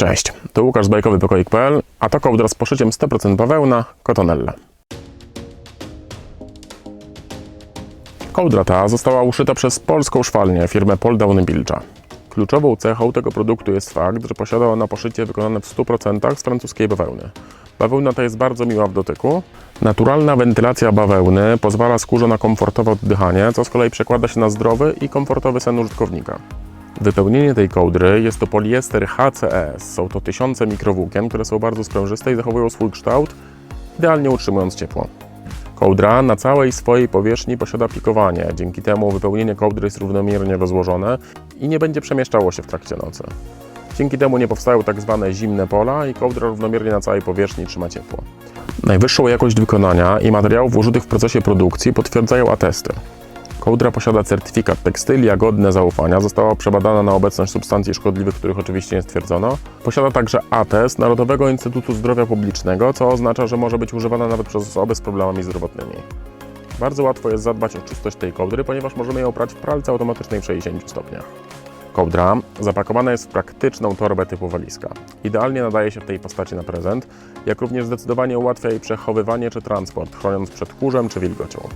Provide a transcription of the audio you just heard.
Cześć, to Łukasz z bajkowy pokoik.pl, a to kołdra z poszyciem 100% bawełna Cotonella. Kołdra ta została uszyta przez polską szwalnię firmę Poldown Bilcza. Kluczową cechą tego produktu jest fakt, że posiada ona poszycie wykonane w 100% z francuskiej bawełny. Bawełna ta jest bardzo miła w dotyku. Naturalna wentylacja bawełny pozwala skórze na komfortowe oddychanie, co z kolei przekłada się na zdrowy i komfortowy sen użytkownika. Wypełnienie tej kołdry jest to poliester HCS. Są to tysiące mikrowłókien, które są bardzo sprężyste i zachowują swój kształt, idealnie utrzymując ciepło. Kołdra na całej swojej powierzchni posiada pikowanie, dzięki temu wypełnienie kołdry jest równomiernie rozłożone i nie będzie przemieszczało się w trakcie nocy. Dzięki temu nie powstają tak zwane zimne pola i kołdra równomiernie na całej powierzchni trzyma ciepło. Najwyższą jakość wykonania i materiałów użytych w procesie produkcji potwierdzają atesty. Kołdra posiada certyfikat tekstylia godne zaufania, została przebadana na obecność substancji szkodliwych, których oczywiście nie stwierdzono. Posiada także atest Narodowego Instytutu Zdrowia Publicznego, co oznacza, że może być używana nawet przez osoby z problemami zdrowotnymi. Bardzo łatwo jest zadbać o czystość tej kołdry, ponieważ możemy ją prać w pralce automatycznej w 60 stopniach. Kołdra zapakowana jest w praktyczną torbę typu walizka. Idealnie nadaje się w tej postaci na prezent, jak również zdecydowanie ułatwia jej przechowywanie czy transport, chroniąc przed kurzem czy wilgocią.